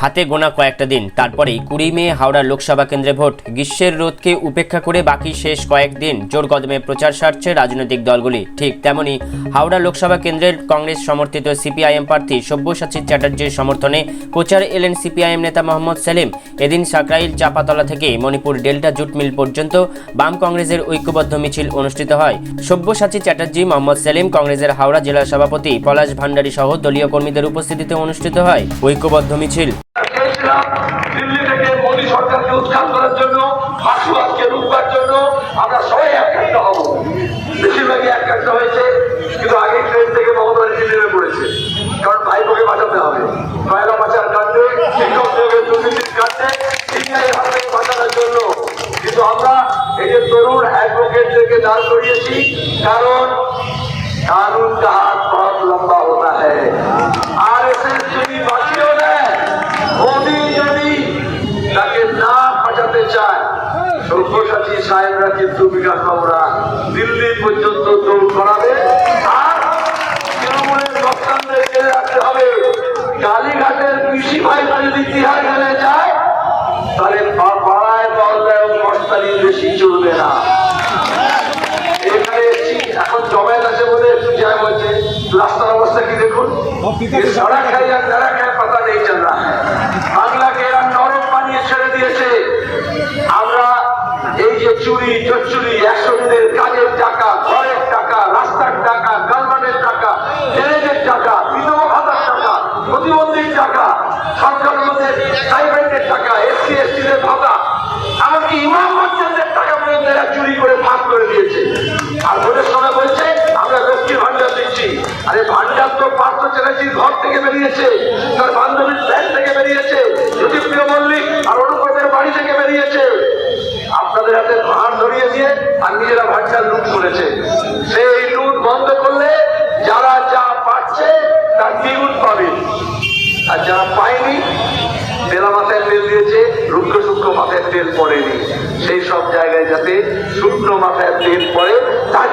হাতে গোনা কয়েকটা দিন। তারপরেই কুড়ি মে হাওড়া লোকসভা কেন্দ্রে ভোট। গ্রীষ্মের রোধকে উপেক্ষা করে বাকি শেষ কয়েকদিন জোর কদমে প্রচার সারছে রাজনৈতিক দলগুলি। ঠিক তেমনি হাওড়া লোকসভা কেন্দ্রের কংগ্রেস সমর্থিত সিপিআইএম প্রার্থী সব্যসাচী চ্যাটার্জির সমর্থনে প্রচার এলেন সিপিআইএম নেতা মোহাম্মদ সেলিম। এদিন সাকরাইল, চাপাতলা থেকে মণিপুর ডেল্টা জুট মিল পর্যন্ত বাম কংগ্রেসের ঐক্যবদ্ধ মিছিল অনুষ্ঠিত হয়। সব্যসাচী চ্যাটার্জি মোহাম্মদ সেলিম কংগ্রেসের হাওড়া জেলা সভাপতি পলাশ ভান্ডারী সহ দলীয় কর্মীদের উপস্থিতিতে অনুষ্ঠিত হয় ঐক্যবদ্ধ মিছিল। চেয়েছিলাম দিল্লি থেকে মোদী সরকারকে উৎখাত করার জন্য মাসুয়াদকে রূপবার জন্য আমরা সবাই একান্ত হব। বেশিরভাগই একান্ত হয়েছে, কিন্তু আগে ট্রেন থেকে মমতা নেমে পড়েছে। কারণ ভাইপোকে বাঁচাতে হবে। কয়লা বাঁচার কাণ্ডে শিক্ষক নিয়োগের দুর্নীতির কাণ্ডে সিবিআই হাত বাঁচানোর জন্য। কিন্তু আমরা এই যে তরুণ অ্যাডভোকেটদেরকে দাঁড় করিয়েছি, কারণ কারণ তাহার সহসাথী সাহেবরা কিন্তু বিকাশ বাবুরা দিল্লি পর্যন্ত দৌড় করাবে। আর তৃণমূলের বক্তানদের জেনে রাখতে হবে। কালীঘাটের কৃষি ভাইরা যদি তিহার গেলে যায় তাহলে পাড়ায় দরজায় মশতারি বেশি চলবে না। এখানে এখন জমায়েত আছে বলে একটু বলছে। রাস্তার অবস্থা কি দেখুন? সারা খাইয়া আর যারা যে চুরি চুরি একশো দিনের কাজের টাকা, ঘরের টাকা, রাস্তার টাকা গালমানের টাকা ড্রেনেজের টাকা, বিধবা ভাতার টাকা, প্রতিবন্ধীর টাকা সরকার মধ্যে প্রাইভেটের টাকা, এসসি, এসটিদের ভাতা, এমনকি ইমাম মসজিদের টাকা পর্যন্ত এরা চুরি করে ভাগ করে দিয়েছে। আর ভোটের সময় বলছে, আমরা লক্ষ্মীর ভান্ডার দিচ্ছি। আরে ভান্ডার তো পার্থ চ্যাটার্জির ঘর থেকে বেরিয়েছে। তার আর যারা পায়নি, বেলা মাথায় তেল দিয়েছে, রুক্ষ শুক্র মাথায় তেল পড়েনি। সেই সব জায়গায় যাতে শুকনো মাথায় তেল পড়ে, তার